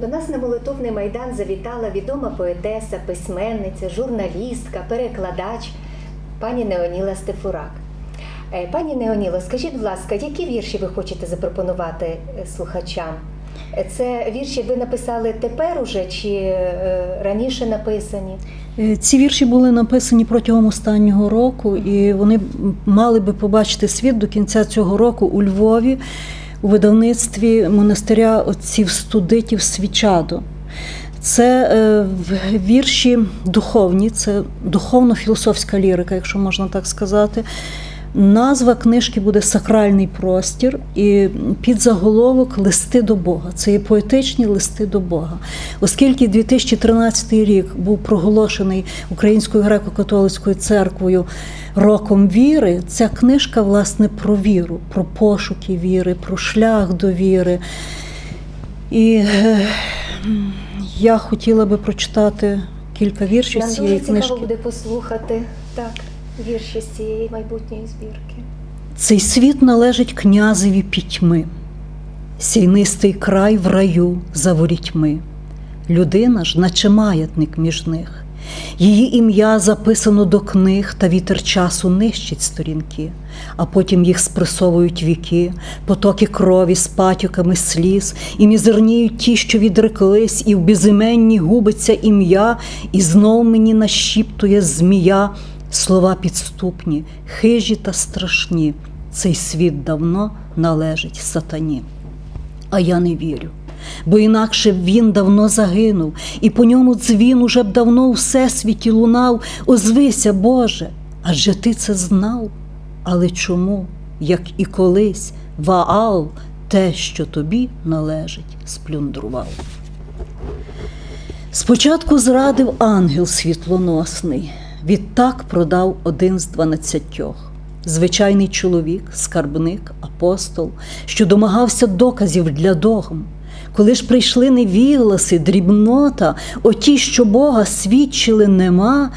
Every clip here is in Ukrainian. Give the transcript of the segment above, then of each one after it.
До нас на молитовний майдан завітала відома поетеса, письменниця, журналістка, перекладач пані Неоніла Стефурак. Е, Пані Неоніло, скажіть, будь ласка, які вірші ви хочете запропонувати е, слухачам? Е, Це вірші ви написали тепер уже чи раніше написані? Ці вірші були написані протягом останнього року, і вони мали би побачити світ до кінця цього року у Львові у видавництві монастиря отців студитів Свічадо. Це е, вірші духовні, це духовно-філософська лірика, якщо можна так сказати. Назва книжки буде Сакральний простір і під заголовок Листи до Бога. Це є поетичні листи до Бога. Оскільки 2013 рік був проголошений Українською греко-католицькою церквою роком віри, ця книжка власне про віру, про пошуки віри, про шлях до віри. І е, я хотіла би прочитати кілька віршів Нам з дуже цікаво буде послухати так, вірші з цієї майбутньої збірки. Цей світ належить князеві пітьми, сійнистий край в раю за ворітьми. Людина ж, наче маятник між них. Її ім'я записано до книг, та вітер часу нищить сторінки, а потім їх спресовують віки, потоки крові з патюками сліз, і мізерніють ті, що відреклись, і в безіменні губиться ім'я, і знов мені нашіптує змія слова підступні, хижі та страшні. Цей світ давно належить сатані. А я не вірю. Бо інакше б він давно загинув, і по ньому дзвін уже б давно у всесвіті лунав. Озвися, Боже, адже ти це знав. Але чому, як і колись, Ваал те, що тобі належить, сплюндрував? Спочатку зрадив ангел світлоносний, відтак продав один з дванадцятьох. Звичайний чоловік, скарбник, апостол, що домагався доказів для догм. Коли ж прийшли невігласи, дрібнота, оті, що Бога свідчили нема,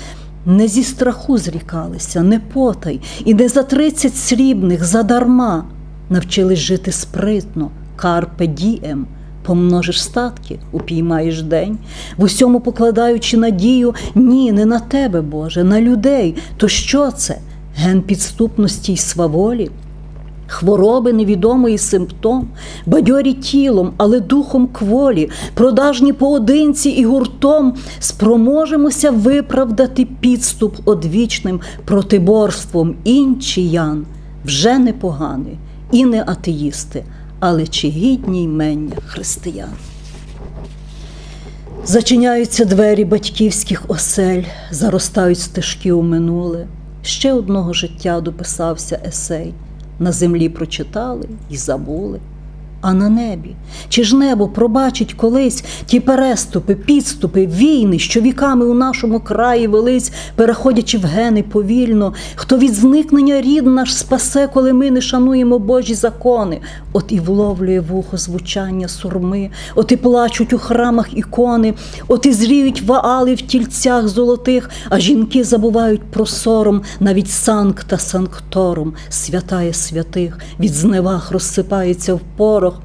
не зі страху зрікалися, не потай, і не за тридцять срібних задарма навчились жити спритно, карпе дієм, помножиш статки, упіймаєш день, в усьому покладаючи надію, ні, не на тебе, Боже, на людей. То що це? Ген підступності й сваволі? Хвороби невідомий симптом, бадьорі тілом, але духом кволі, продажні поодинці і гуртом спроможемося виправдати підступ одвічним протиборством інші ян, вже не погани і не атеїсти, але чи гідні ймення християн. Зачиняються двері батьківських осель, заростають стежки у минуле. Ще одного життя дописався есей. На землі прочитали і забули. А на небі, чи ж небо пробачить колись ті переступи, підступи, війни, що віками у нашому краї велись, переходячи в гени повільно, хто від зникнення рід наш спасе, коли ми не шануємо Божі закони, от і вловлює вухо звучання сурми, от і плачуть у храмах ікони, от і зріють ваали в тільцях золотих, а жінки забувають про сором, навіть санкта санктором, святає святих, від зневаг розсипається в порох.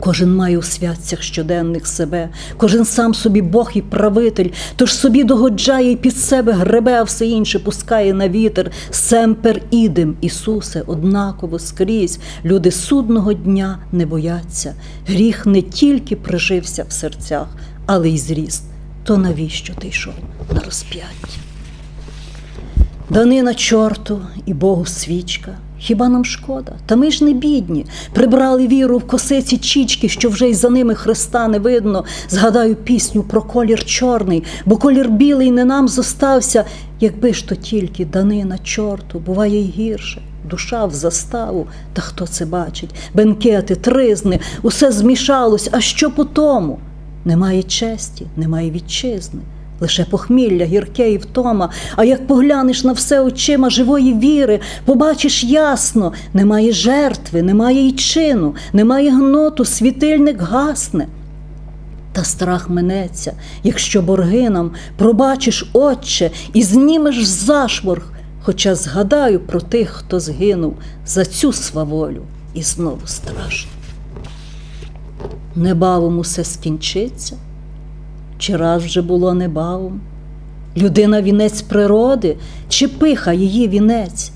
Кожен має у святцях щоденних себе, кожен сам собі Бог і правитель, тож собі догоджає і під себе гребе, а все інше пускає на вітер. Семпер ідем, Ісусе, однаково скрізь. Люди судного дня не бояться. Гріх не тільки прижився в серцях, але й зріс. То навіщо ти йшов на розп'яття? Данина чорту і Богу свічка. Хіба нам шкода? Та ми ж не бідні. Прибрали віру в косиці чічки, що вже й за ними Христа не видно. Згадаю пісню про колір чорний, бо колір білий не нам зостався. Якби ж то тільки данина чорту, буває й гірше. Душа в заставу, та хто це бачить? Бенкети, тризни, усе змішалось. А що по тому? Немає честі, немає вітчизни. Лише похмілля, гірке і втома, а як поглянеш на все очима живої віри, побачиш ясно, немає жертви, немає й чину, немає гноту, світильник гасне. Та страх минеться, якщо борги нам пробачиш, Отче, і знімеш зашморг, хоча згадаю про тих, хто згинув за цю сваволю, і знову страшно. Небавом усе скінчиться, чи раз вже було небавом? Людина вінець природи, чи пиха її вінець?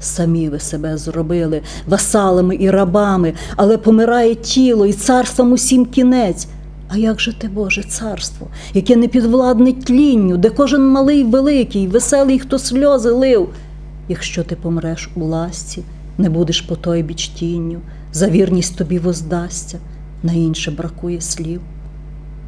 Самі ви себе зробили васалами і рабами, але помирає тіло, і царством усім кінець. А як же те Боже царство, яке не підвладне тлінню, де кожен малий великий, веселий, хто сльози лив? Якщо ти помреш у ласці, не будеш по той біч тінню, за вірність тобі воздасться, на інше бракує слів.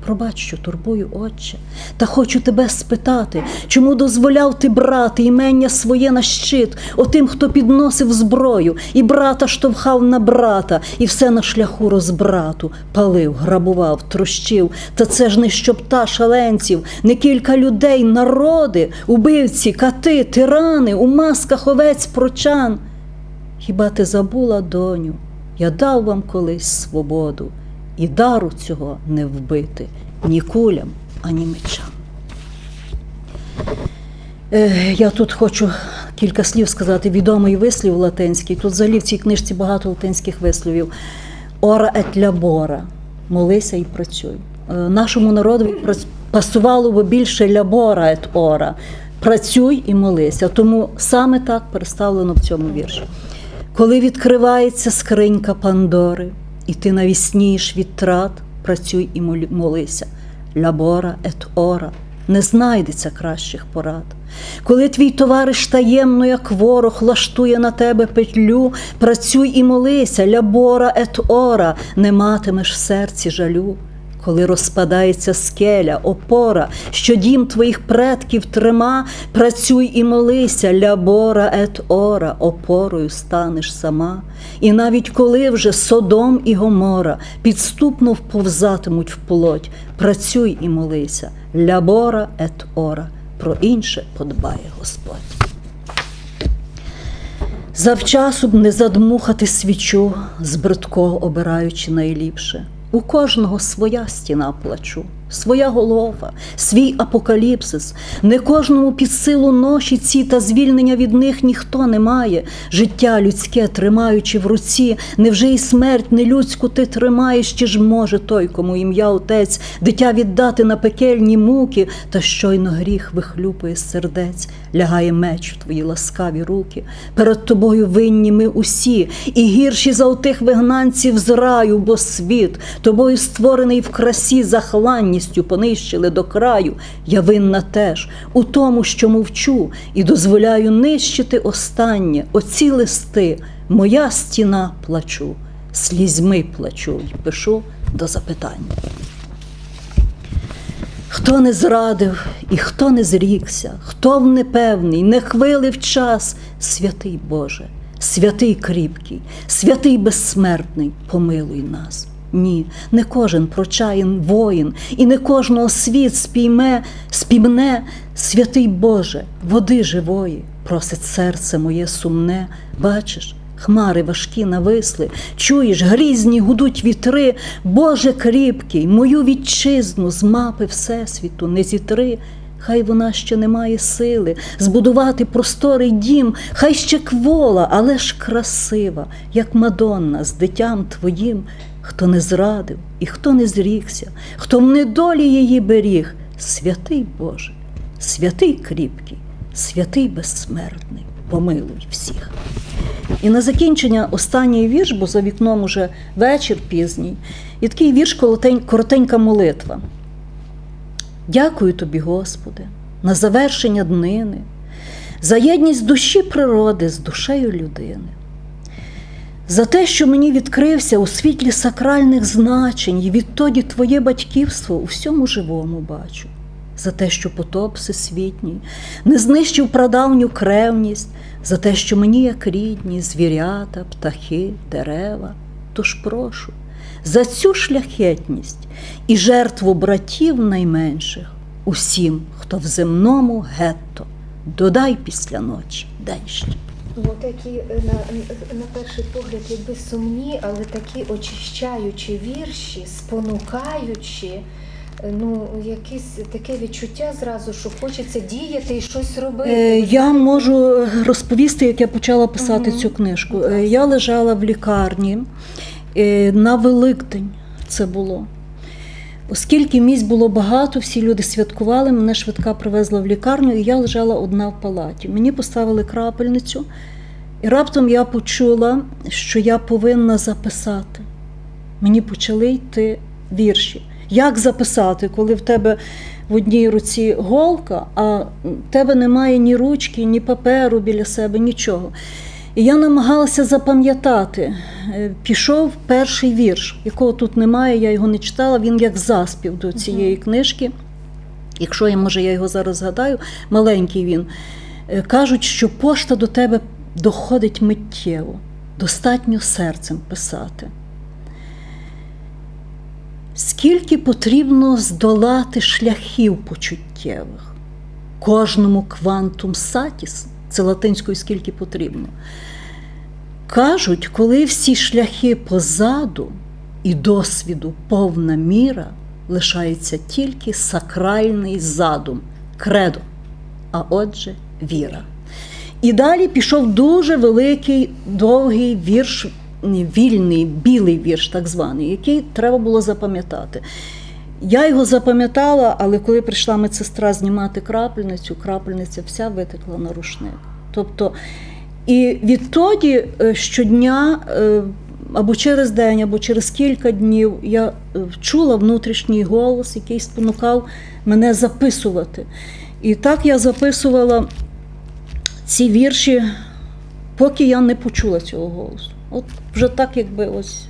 Пробач, що турбую, отче, та хочу тебе спитати, чому дозволяв ти брати імення своє на щит, отим, хто підносив зброю, і брата штовхав на брата, і все на шляху розбрату, палив, грабував, трощив. Та це ж не щоб та шаленців, не кілька людей, народи, убивці, кати, тирани, у масках овець прочан. Хіба ти забула, доню? Я дав вам колись свободу, і дару цього не вбити ні кулям, ані мечам. Я тут хочу кілька слів сказати. Відомий вислів латинський. Тут взагалі в цій книжці багато латинських висловів. Ора et labora. Молися і працюй. Е, нашому народу пасувало би більше лябора et ора. Працюй і молися. Тому саме так представлено в цьому вірші. Коли відкривається скринька Пандори, і ти навіснієш від трат, працюй і молися. Лябора ет ора, не знайдеться кращих порад. Коли твій товариш таємно, як ворог, лаштує на тебе петлю, працюй і молися, лябора ет ора, не матимеш в серці жалю. Коли розпадається скеля, опора, що дім твоїх предків трима, працюй і молися, лябора ет ора, опорою станеш сама. І навіть коли вже Содом і Гомора підступно вповзатимуть в плоть, працюй і молися, лябора ет ора, про інше подбає Господь. Завчасу б не задмухати свічу, збридко обираючи найліпше. У кожного своя стіна плачу, своя голова, свій апокаліпсис. Не кожному під силу ноші ці та звільнення від них ніхто не має. Життя людське тримаючи в руці, невже й смерть нелюдську ти тримаєш, чи ж може той, кому ім'я отець, дитя віддати на пекельні муки, та щойно гріх вихлюпує з сердець, лягає меч в твої ласкаві руки. Перед тобою винні ми усі, і гірші за отих вигнанців з раю, бо світ, тобою створений в красі захланністю понищили до краю. Я винна теж у тому, що мовчу, і дозволяю нищити останнє, оці листи, моя стіна плачу, слізьми плачу й пишу до запитання. Хто не зрадив і хто не зрікся, хто в непевний, не хвилив час, святий Боже, святий кріпкий, святий безсмертний, помилуй нас. Ні, не кожен прочаєн воїн, і не кожного світ спійме, спімне, святий Боже, води живої, просить серце моє сумне, бачиш, Хмари важкі нависли, чуєш, грізні гудуть вітри, Боже кріпкий, мою вітчизну з мапи Всесвіту не зітри. Хай вона ще не має сили збудувати просторий дім, хай ще квола, але ж красива, як Мадонна з дитям твоїм, хто не зрадив і хто не зрікся, хто в недолі її беріг, святий Боже, святий кріпкий, святий безсмертний, помилуй всіх. І на закінчення останній вірш, бо за вікном уже вечір пізній, і такий вірш коротенька молитва. Дякую тобі, Господи, на завершення днини, за єдність душі природи з душею людини, за те, що мені відкрився у світлі сакральних значень, і відтоді Твоє батьківство у всьому живому бачу, за те, що потоп всесвітній не знищив прадавню кревність, за те, що мені, як рідні, звірята, птахи, дерева. Тож прошу, за цю шляхетність і жертву братів найменших усім, хто в земному гетто, додай після ночі день. Ну, такі е, на, на перший погляд, якби сумні, але такі очищаючі вірші, спонукаючі. е, Ну, якесь таке відчуття зразу, що хочеться діяти і щось робити. Е, Я можу розповісти, як я почала писати Мгм. цю книжку. Е. Я лежала в лікарні е, на Великдень. це було. Оскільки місць було багато, всі люди святкували, мене швидка привезла в лікарню, і я лежала одна в палаті. Мені поставили крапельницю, і раптом я почула, що я повинна записати. Мені почали йти вірші. Як записати, коли в тебе в одній руці голка, а в тебе немає ні ручки, ні паперу біля себе, нічого. І я намагалася запам'ятати. Е, Пішов перший вірш, якого тут немає, я його не читала, він як заспів до цієї книжки. Якщо я, може, я його зараз згадаю, маленький він. Е, Кажуть, що пошта до тебе доходить миттєво, достатньо серцем писати. Скільки потрібно здолати шляхів почуттєвих? Кожному квантум сатіс, це латинською скільки потрібно. Кажуть, коли всі шляхи позаду і досвіду повна міра, лишається тільки сакральний задум, кредо, а отже, віра. І далі пішов дуже великий, довгий вірш, вільний, білий вірш, так званий, який треба було запам'ятати. Я його запам'ятала, але коли прийшла медсестра знімати крапельницю, крапельниця вся витекла на рушник. Тобто, і відтоді е, щодня, е, або через день, або через кілька днів я е, чула внутрішній голос, який спонукав мене записувати. І так я записувала ці вірші, поки я не почула цього голосу. От вже так, якби ось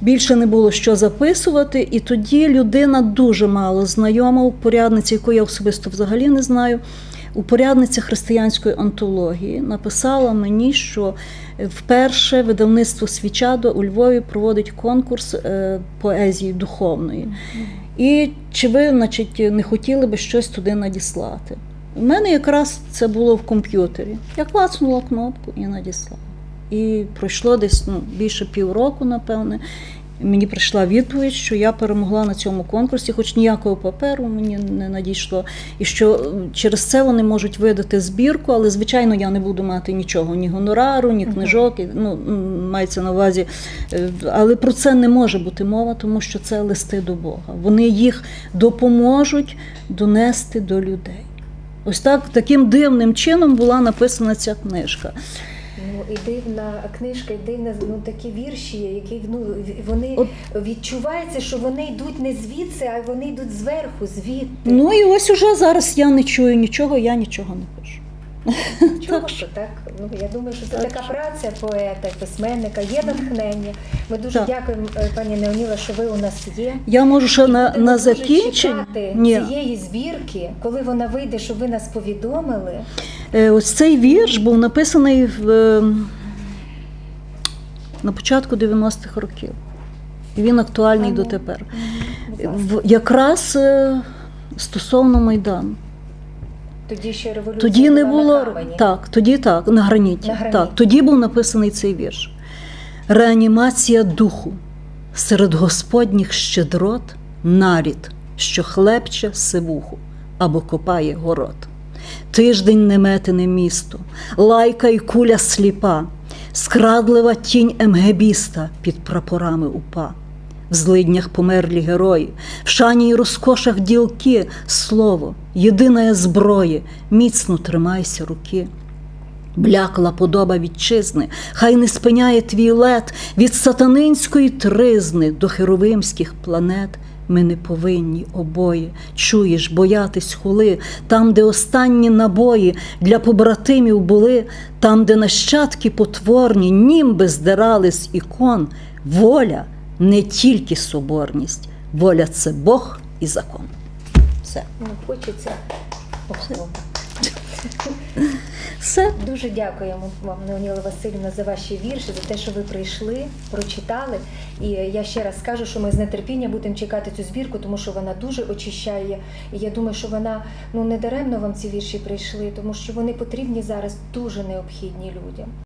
більше не було що записувати, і тоді людина дуже мало знайома у порядниці, яку я особисто взагалі не знаю. У порядниці християнської антології написала мені, що вперше видавництво Свічадо у Львові проводить конкурс е, поезії духовної. І чи ви, значить, не хотіли би щось туди надіслати? У мене якраз це було в комп'ютері. Я клацнула кнопку і надіслала. І пройшло десь ну, більше півроку, напевне. Мені прийшла відповідь, що я перемогла на цьому конкурсі, хоч ніякого паперу мені не надійшло. І що е, через це вони можуть видати збірку, але звичайно я не буду мати нічого, ні гонорару, ні книжок. Ну, мається на увазі. е, Але про це не може бути мова, тому що це листи до Бога. Вони їх допоможуть донести до людей. Ось так таким дивним чином була написана ця книжка. Ну і дивна книжка, і дивна ну такі вірші, які ну вони От- відчувається, що вони йдуть не звідси, а вони йдуть зверху, звідти. Ну і ось уже зараз я не чую нічого, я нічого не пишу. Чого так що так? Ну я думаю, що це Так така що. праця поета, письменника, є натхнення. Ми дуже Так. дякуємо, е, пані Неоніла, що ви у нас є. Я можу ще на, на закінчення. цієї збірки, коли вона вийде, щоб ви нас повідомили. Е, Ось цей вірш був написаний в, е, на початку 90-х років. І він актуальний дотепер. В, якраз е, стосовно Майдану. Тоді ще революція Тоді не було на так, тоді так, на граніті. На граніті. Так, тоді був написаний цей вірш. Реанімація духу серед господніх щедрот нарід, що хлебче сивуху або копає город. Тиждень неметене місто, лайка й куля сліпа, скрадлива тінь емгебіста під прапорами упа. В злиднях померлі герої, в шані й розкошах ділки, слово, єдине зброє, міцно тримайся руки. Блякла подоба вітчизни, хай не спиняє твій лет від сатанинської тризни до херовимських планет. Ми не повинні обоє, чуєш, боятись хули, там, де останні набої для побратимів були, там, де нащадки потворні, німби здирали з ікон, воля не тільки соборність, воля це Бог і закон. Все. Ну, хочеться. Все. Дуже дякуємо вам, Леоніла Васильівна, за ваші вірші, за те, що ви прийшли, прочитали. І я ще раз скажу, що ми з нетерпінням будемо чекати цю збірку, тому що вона дуже очищає. І я думаю, що вона ну не даремно вам ці вірші прийшли, тому що вони потрібні зараз дуже необхідні людям.